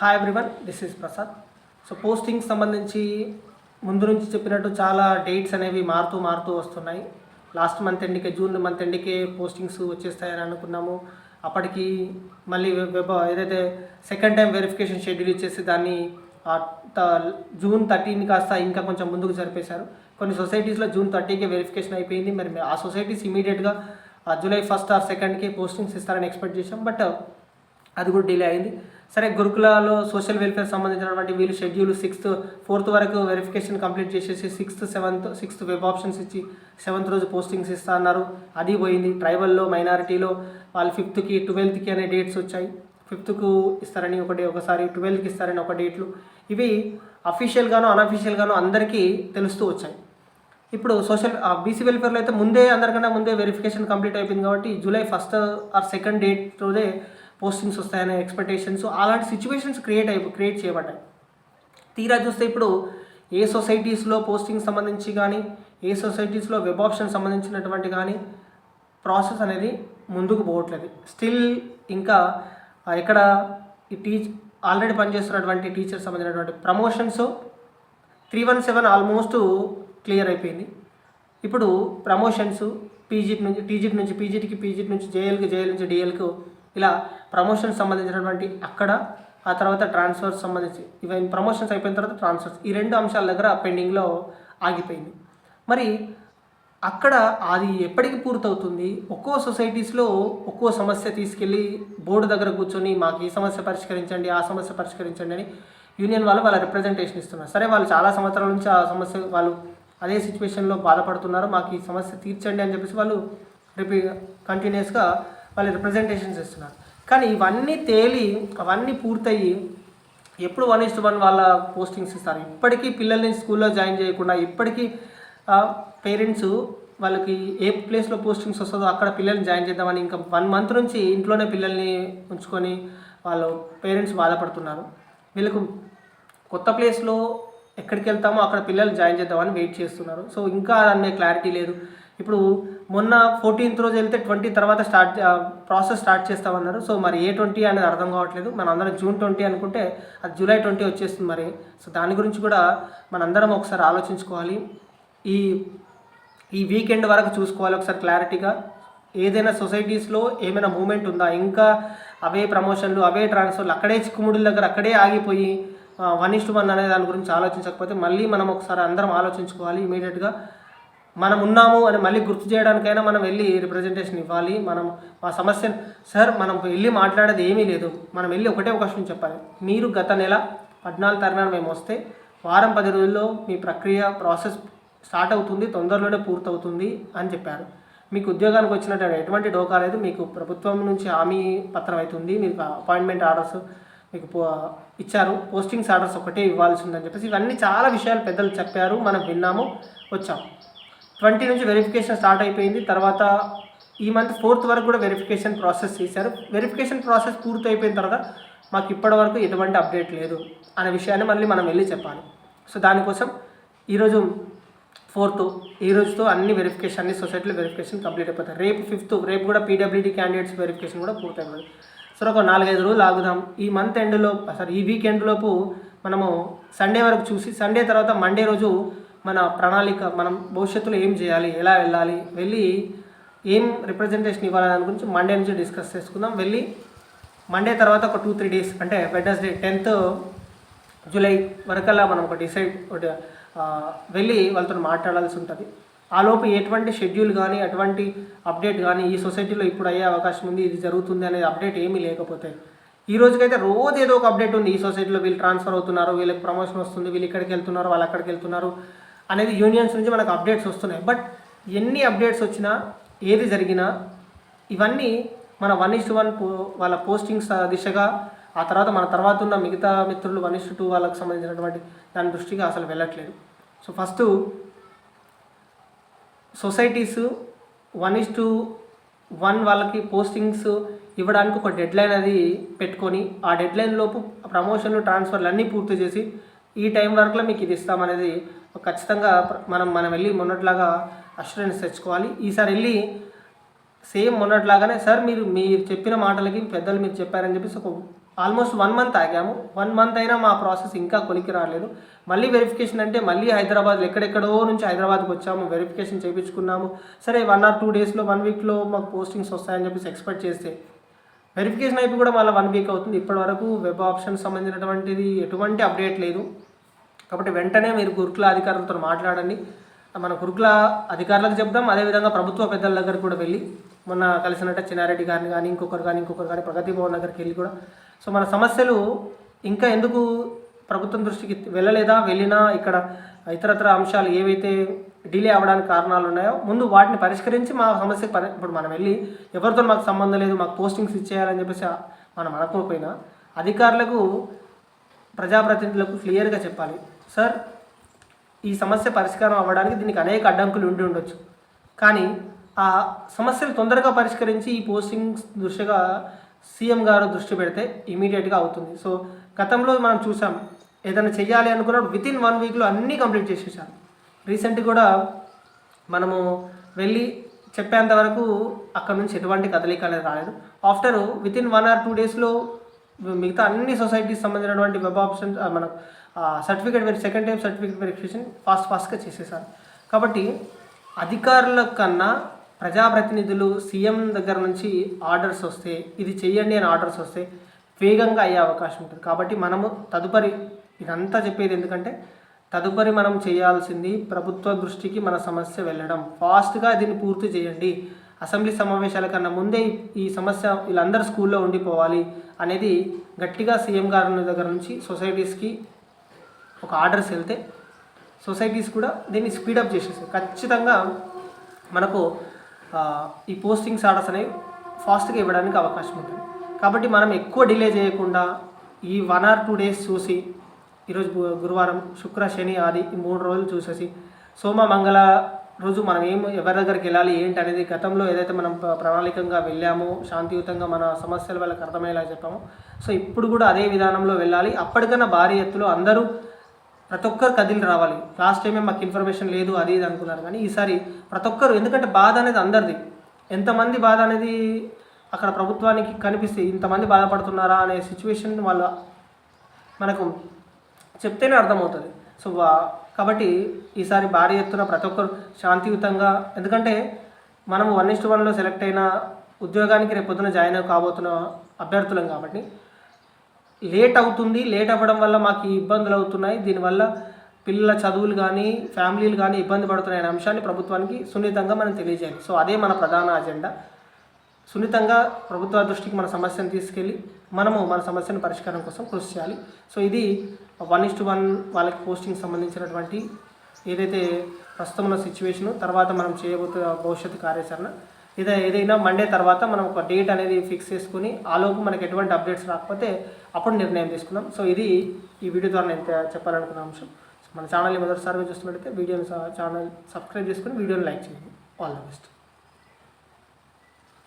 Hi everyone this is Prasad so posting సంబంధించి ముందు నుంచి చెప్పినట్టు చాలా డేట్స్ అనేవి మారుతూ మారుతూ వస్తున్నాయి. లాస్ట్ మంత్ ఎండ్కే జూన్ మంత్ ఎండ్కే పోస్టింగ్స్ వచ్చేస్తాయని అనుకున్నాము. అప్పటికి మళ్ళీ వెబ్ ఏదైతే సెకండ్ టైం వెరిఫికేషన్ షెడ్యూల్ ఇచ్చేసి దాన్ని జూన్ థర్టీని కాస్త ఇంకా కొంచెం ముందుకు జరిపేశారు. కొన్ని సొసైటీస్లో జూన్ థర్టీకే వెరిఫికేషన్ అయిపోయింది. మరి ఆ సొసైటీస్ ఇమీడియట్గా జూలై ఫస్ట్ ఆర్ సెకండ్కి పోస్టింగ్స్ ఇస్తారని ఎక్స్పెక్ట్ చేసాం బట్ అది కూడా డిలే అయింది. సరే గురుకులాలో సోషల్ వెల్ఫేర్ సంబంధించినటువంటి వీళ్ళు షెడ్యూల్ సిక్స్త్ ఫోర్త్ వరకు వెరిఫికేషన్ కంప్లీట్ చేసేసి sixth seventh sixth web options ఇచ్చి సెవెంత్ రోజు పోస్టింగ్స్ ఇస్తా అన్నారు. అది పోయింది. ట్రైబల్లో మైనారిటీలో వాళ్ళు ఫిఫ్త్కి ట్వెల్త్కి అనే డేట్స్ వచ్చాయి. ఫిఫ్త్కు ఇస్తారని ఒకటి ఒకసారి ట్వెల్త్కి ఇస్తారని ఒక డేట్లు ఇవి అఫీషియల్గాను అన్అఫీషియల్గాను అందరికీ తెలుస్తూ వచ్చాయి. ఇప్పుడు సోషల్ బీసీ వెల్ఫేర్లో అయితే ముందే అందరికన్నా ముందే వెరిఫికేషన్ కంప్లీట్ అయిపోయింది కాబట్టి July first or second date రోజే పోస్టింగ్స్ వస్తాయనే ఎక్స్పెక్టేషన్స్ అలాంటి సిచ్యువేషన్స్ క్రియేట్ అయి క్రియేట్ చేయబడ్డాయి. తీరా చూస్తే ఇప్పుడు ఏ సొసైటీస్లో పోస్టింగ్ సంబంధించి కానీ ఏ సొసైటీస్లో వెబ్ ఆప్షన్ సంబంధించినటువంటి కానీ ప్రాసెస్ అనేది ముందుకు పోవట్లేదు. స్టిల్ ఇంకా ఎక్కడ ఈ టీచ్ ఆల్రెడీ పనిచేస్తున్నటువంటి టీచర్స్ సంబంధించినటువంటి promotions three one seven almost clear అయిపోయింది. ఇప్పుడు ప్రమోషన్స్ పీజీట్ నుంచి టీజీట్ నుంచి పీజీటీకి పీజీట్ నుంచి జేఎల్కి జేఎల్ నుంచి డిఎల్కు ఇలా ప్రమోషన్ సంబంధించినటువంటి అక్కడ ఆ తర్వాత ట్రాన్స్ఫర్స్ సంబంధించి ఇవన్నీ ప్రమోషన్స్ అయిపోయిన తర్వాత ట్రాన్స్ఫర్స్ ఈ రెండు అంశాల దగ్గర పెండింగ్లో ఆగిపోయింది. మరి అక్కడ అది ఎప్పటికి పూర్తవుతుంది? ఒక్కో సొసైటీస్లో ఒక్కో సమస్య తీసుకెళ్ళి బోర్డు దగ్గర కూర్చొని మాకు ఈ సమస్య పరిష్కరించండి ఆ సమస్య పరిష్కరించండి అని యూనియన్ వాళ్ళు వాళ్ళ రిప్రజెంటేషన్ ఇస్తున్నారు. సరే వాళ్ళు చాలా సంవత్సరాల నుంచి ఆ సమస్య వాళ్ళు అదే సిచ్యువేషన్లో బాధపడుతున్నారు మాకు ఈ సమస్య తీర్చండి అని చెప్పేసి వాళ్ళు రిపీ కంటిన్యూస్గా వాళ్ళు రిప్రజెంటేషన్స్ ఇస్తున్నారు. కానీ ఇవన్నీ తేలి అవన్నీ పూర్తయ్యి ఎప్పుడు వన్ ఇస్ట్ వన్ వాళ్ళ పోస్టింగ్స్ ఇస్తారు. ఇప్పటికీ పిల్లల్ని స్కూల్లో జాయిన్ చేయకుండా ఇప్పటికీ పేరెంట్స్ వాళ్ళకి ఏ ప్లేస్లో పోస్టింగ్స్ వస్తుందో అక్కడ పిల్లల్ని జాయిన్ చేద్దామని ఇంకా వన్ మంత్ నుంచి ఇంట్లోనే పిల్లల్ని ఉంచుకొని వాళ్ళు పేరెంట్స్ బాధపడుతున్నారు. వీళ్ళకు కొత్త ప్లేస్లో ఎక్కడికి వెళ్తామో అక్కడ పిల్లల్ని జాయిన్ చేద్దామని వెయిట్ చేస్తున్నారు. సో ఇంకా దాని క్లారిటీ లేదు. ఇప్పుడు మొన్న ఫోర్టీన్త్ రోజు వెళ్తే ట్వంటీ తర్వాత స్టార్ట్ ప్రాసెస్ స్టార్ట్ చేస్తామన్నారు. సో మరి ఏ ట్వంటీ అనేది అర్థం కావట్లేదు. మన అందరం జూన్ ట్వంటీ అనుకుంటే అది జూలై ట్వంటీ వచ్చేస్తుంది మరి. సో దాని గురించి కూడా మనందరం ఒకసారి ఆలోచించుకోవాలి. ఈ ఈ వీకెండ్ వరకు చూసుకోవాలి ఒకసారి క్లారిటీగా ఏదైనా సొసైటీస్లో ఏమైనా మూమెంట్ ఉందా? ఇంకా అవే ప్రమోషన్లు అవే ట్రాన్స్ఫర్లు అక్కడే చిక్కుముడుల దగ్గర అక్కడే ఆగిపోయి వన్ ఇస్ట్ వన్ అనే దాని గురించి ఆలోచించకపోతే మళ్ళీ మనం ఒకసారి అందరం ఆలోచించుకోవాలి ఇమీడియట్గా మనం ఉన్నాము అని మళ్ళీ గుర్తు చేయడానికైనా మనం వెళ్ళి రిప్రజెంటేషన్ ఇవ్వాలి. మనం మా సమస్య సార్ మనం వెళ్ళి మాట్లాడేది ఏమీ లేదు. మనం వెళ్ళి ఒకటే ఒక విషయం చెప్పాలి. మీరు గత నెల పద్నాలుగు తరగతి మేము వస్తే వారం పది రోజుల్లో మీ ప్రక్రియ ప్రాసెస్ స్టార్ట్ అవుతుంది తొందరలోనే పూర్తవుతుంది అని చెప్పారు. మీకు ఉద్యోగానికి వచ్చినట్టు ఎటువంటి డోకా లేదు. మీకు ప్రభుత్వం నుంచి హామీ పత్రం అవుతుంది. మీకు అపాయింట్మెంట్ ఆర్డర్స్ మీకు పో- ఇచ్చారు. పోస్టింగ్స్ ఆర్డర్స్ ఒకటే ఇవ్వాల్సి ఉందని చెప్పేసి ఇవన్నీ చాలా విషయాలు పెద్దలు చెప్పారు. మనం విన్నాము వచ్చాం ట్వంటీ నుంచి వెరిఫికేషన్ స్టార్ట్ అయిపోయింది. తర్వాత ఈ మంత్ ఫోర్త్ వరకు కూడా వెరిఫికేషన్ ప్రాసెస్ చేశారు. వెరిఫికేషన్ ప్రాసెస్ పూర్తి అయిపోయిన తర్వాత మాకు ఇప్పటి వరకు ఎటువంటి అప్డేట్ లేదు అనే విషయాన్ని మళ్ళీ మనం వెళ్ళి చెప్పాలి. సో దానికోసం ఈరోజు ఫోర్త్ ఈ రోజుతో అన్ని వెరిఫికేషన్ అన్ని సొసైటీలో వెరిఫికేషన్ కంప్లీట్ అయిపోతాయి. రేపు ఫిఫ్త్ రేపు కూడా పీడబ్ల్యూడీ క్యాండిడేట్స్ వెరిఫికేషన్ కూడా పూర్తయిపోతుంది సో ఒక నాలుగైదు రోజులు ఆగుదాం. ఈ మంత్ ఎండ్లో సారీ ఈ వీకెండ్ లోపు మనము సండే వరకు చూసి సండే తర్వాత మండే రోజు మన ప్రణాళిక మనం భవిష్యత్తులో ఏం చేయాలి ఎలా వెళ్ళాలి వెళ్ళి ఏం రిప్రజెంటేషన్ ఇవ్వాలని దాని గురించి మండే నుంచి డిస్కస్ చేసుకుందాం. వెళ్ళి మండే తర్వాత ఒక టూ త్రీ డేస్ అంటే వెడ్నెస్డే టెన్త్ జూలై వరకల్లా మనం ఒక డిసైడ్ ఒకటి వెళ్ళి వాళ్ళతో మాట్లాడాల్సి ఉంటుంది. ఆ లోపు ఎటువంటి షెడ్యూల్ కానీ అటువంటి అప్డేట్ కానీ ఈ సొసైటీలో ఇప్పుడు అయ్యే అవకాశం ఉంది ఇది జరుగుతుంది అనేది అప్డేట్ ఏమీ లేకపోతే ఈ రోజుకైతే రోజు ఏదో ఒక అప్డేట్ ఉంది. ఈ సొసైటీలో వీళ్ళు ట్రాన్స్ఫర్ అవుతున్నారు వీళ్ళకి ప్రమోషన్ వస్తుంది వీళ్ళు ఇక్కడికి వెళ్తున్నారు వాళ్ళు అక్కడికి వెళ్తున్నారు. అనేది యూనియన్స్ నుంచి మనకు అప్డేట్స్ వస్తున్నాయి. బట్ ఎన్ని అప్డేట్స్ వచ్చినా ఏది జరిగినా ఇవన్నీ మన వన్ ఇస్ వన్ పో వాళ్ళ పోస్టింగ్స్ దిశగా ఆ తర్వాత మన తర్వాత ఉన్న మిగతా మిత్రులు వన్ ఇస్ టూ వాళ్ళకి సంబంధించినటువంటి దాని దృష్టిగా అసలు వెళ్ళట్లేదు. So first societies one is two one వాళ్ళకి పోస్టింగ్స్ ఇవ్వడానికి ఒక డెడ్ లైన్ అది పెట్టుకొని ఆ డెడ్ లైన్ లోపు ప్రమోషన్లు ట్రాన్స్ఫర్లు అన్నీ పూర్తి చేసి ఈ టైం వరకులో మీకు ఇది ఇస్తామనేది ఖచ్చితంగా మనం మనం వెళ్ళి మొన్నట్లాగా అష్యూరెన్స్ తెచ్చుకోవాలి. ఈసారి వెళ్ళి సేమ్ మొన్నట్లాగానే సార్ మీరు మీరు చెప్పిన మాటలకి పెద్దలు మీరు చెప్పారని చెప్పేసి ఒక ఆల్మోస్ట్ వన్ మంత్ ఆగాము. వన్ మంత్ అయినా మా ప్రాసెస్ ఇంకా కొలికి రాలేదు. మళ్ళీ వెరిఫికేషన్ అంటే మళ్ళీ హైదరాబాద్ ఎక్కడెక్కడో నుంచి హైదరాబాద్కి వచ్చాము. వెరిఫికేషన్ చేయించుకున్నాము. సరే వన్ ఆర్ టూ డేస్లో వన్ వీక్లో మాకు పోస్టింగ్స్ వస్తాయని చెప్పేసి ఎక్స్పెక్ట్ చేస్తే వెరిఫికేషన్ అయిపోయి కూడా మళ్ళీ వన్ వీక్ అవుతుంది. ఇప్పటివరకు వెబ్ ఆప్షన్ సంబంధించినటువంటిది ఎటువంటి అప్డేట్ లేదు. కాబట్టి వెంటనే మీరు గురుకుల అధికారులతో మాట్లాడండి. మన గురుకుల అధికారులకు చెప్దాం. అదేవిధంగా ప్రభుత్వ పెద్దల దగ్గర కూడా వెళ్ళి మొన్న కలిసినట్ట చిన్నారెడ్డి గారిని కానీ ఇంకొకరు కానీ ఇంకొకరు కానీ ప్రగతి భవన్ దగ్గరికి వెళ్ళి కూడా. సో మన సమస్యలు ఇంకా ఎందుకు ప్రభుత్వం దృష్టికి వెళ్ళలేదా వెళ్ళినా ఇక్కడ ఇతరత్ర అంశాలు ఏవైతే డిలే అవ్వడానికి కారణాలు ఉన్నాయో ముందు వాటిని పరిష్కరించి మా సమస్య పరి ఇప్పుడు మనం వెళ్ళి ఎవరితో మాకు సంబంధం లేదు మాకు పోస్టింగ్స్ ఇచ్చేయాలని చెప్పేసి మనం అనుకోకపోయినా అధికారులకు ప్రజాప్రతినిధులకు క్లియర్గా చెప్పాలి. సార్ ఈ సమస్య పరిష్కారం అవ్వడానికి దీనికి అనేక అడ్డంకులు ఉండి ఉండొచ్చు. కానీ ఆ సమస్యలు తొందరగా పరిష్కరించి ఈ పోస్టింగ్స్ దృష్టిగా సీఎం గారు దృష్టి పెడితే ఇమీడియట్గా అవుతుంది. సో గతంలో మనం చూసాం ఏదైనా చేయాలి అనుకున్నప్పుడు విత్ ఇన్ వన్ వీక్లో అన్నీ కంప్లీట్ చేసేసారు. రీసెంట్ కూడా మనము వెళ్ళి చెప్పేంత వరకు అక్కడ నుంచి ఎటువంటి కదలిక అనేది రాలేదు. After within one or two డేస్లో మిగతా అన్ని సొసైటీస్ సంబంధించినటువంటి వెబ్ ఆప్షన్ మన certificate very second time certificate verification fast ఫాస్ట్గా చేసేసారు. కాబట్టి అధికారుల కన్నా ప్రజాప్రతినిధులు సీఎం దగ్గర నుంచి ఆర్డర్స్ వస్తే ఇది చెయ్యండి అని ఆర్డర్స్ వస్తే వేగంగా అయ్యే అవకాశం ఉంటుంది. కాబట్టి మనము తదుపరి ఇదంతా చెప్పేది ఎందుకంటే తదుపరి మనం చేయాల్సింది ప్రభుత్వ దృష్టికి మన సమస్య వెళ్ళడం. ఫాస్ట్గా దీన్ని పూర్తి చేయండి. అసెంబ్లీ సమావేశాల కన్నా ముందే ఈ- సమస్య వీళ్ళందరూ స్కూల్లో ఉండిపోవాలి అనేది గట్టిగా సీఎం గారి దగ్గర నుంచి సొసైటీస్కి ఒక ఆర్డర్స్ వెళ్తే సొసైటీస్ కూడా దీన్ని స్పీడప్ చేసేసాయి ఖచ్చితంగా మనకు ఈ పోస్టింగ్స్ ఆర్డర్స్ అనేవి ఫాస్ట్గా ఇవ్వడానికి అవకాశం ఉంటుంది. కాబట్టి మనం ఎక్కువ డిలే చేయకుండా ఈ వన్ ఆర్ టూ డేస్ చూసి ఈరోజు గురువారం శుక్ర శని ఆది ఈ మూడు రోజులు చూసేసి సోమ మంగళ రోజు మనం ఏం ఎవరి దగ్గరికి వెళ్ళాలి ఏంటి అనేది గతంలో ఏదైతే మనం ప్రణాళికంగా వెళ్ళామో శాంతియుతంగా మన సమస్యలు వాళ్ళకి అర్థమయ్యేలా చెప్పామో సో ఇప్పుడు కూడా అదే విధానంలో వెళ్ళాలి. అప్పటికన్నా భారీ ఎత్తులో అందరూ ప్రతి ఒక్కరు కదిలి రావాలి. లాస్ట్ టైమే మాకు ఇన్ఫర్మేషన్ లేదు అది ఇది అనుకున్నారు. కానీ ఈసారి ప్రతి ఒక్కరు ఎందుకంటే బాధ అనేది అందరిది. ఎంతమంది బాధ అనేది అక్కడ ప్రభుత్వానికి కనిపిస్తే ఇంతమంది బాధపడుతున్నారా అనే సిచ్యువేషన్ వాళ్ళ మనకు చెప్తేనే అర్థమవుతుంది. సో వా- కాబట్టి ఈసారి భారీ ఎత్తున ప్రతి ఒక్కరు శాంతియుతంగా ఎందుకంటే మనం వన్ ఇస్ట్ వన్లో సెలెక్ట్ అయిన ఉద్యోగానికి రేపు జాయిన్ కాబోతున్న అభ్యర్థులం కాబట్టి. లేట్ అవుతుంది లేట్ అవ్వడం వల్ల మాకు ఇబ్బందులు అవుతున్నాయి. దీనివల్ల పిల్లల చదువులు కానీ ఫ్యామిలీలు కానీ ఇబ్బంది పడుతున్నాయి అనే అంశాన్ని ప్రభుత్వానికి సున్నితంగా మనం తెలియజేయాలి. సో అదే మన ప్రధాన అజెండా. సున్నితంగా ప్రభుత్వ దృష్టికి మన సమస్యను తీసుకెళ్ళి మనము మన సమస్యను పరిష్కారం కోసం కృషి చేయాలి. సో ఇది వన్ ఇస్ టు వన్ వాళ్ళకి పోస్టింగ్ సంబంధించినటువంటి ఏదైతే ప్రస్తుతం ఉన్న సిచ్యువేషను తర్వాత మనం చేయబోతున్న భవిష్యత్తు కార్యాచరణ ఇదే ఏదైనా మండే తర్వాత మనం ఒక డేట్ అనేది ఫిక్స్ చేసుకుని ఆలోపు మనకి ఎటువంటి అప్డేట్స్ రాకపోతే అప్పుడు నిర్ణయం తీసుకుందాం. సో ఇది ఈ వీడియో ద్వారా నేను చెప్పాలనుకున్న అంశం. మన ఛానల్ని మొదటిసారిగా చూస్తున్నట్టయితే వీడియోని ఛానల్ సబ్స్క్రైబ్ చేసుకుని వీడియోని లైక్ చేయండి. All the best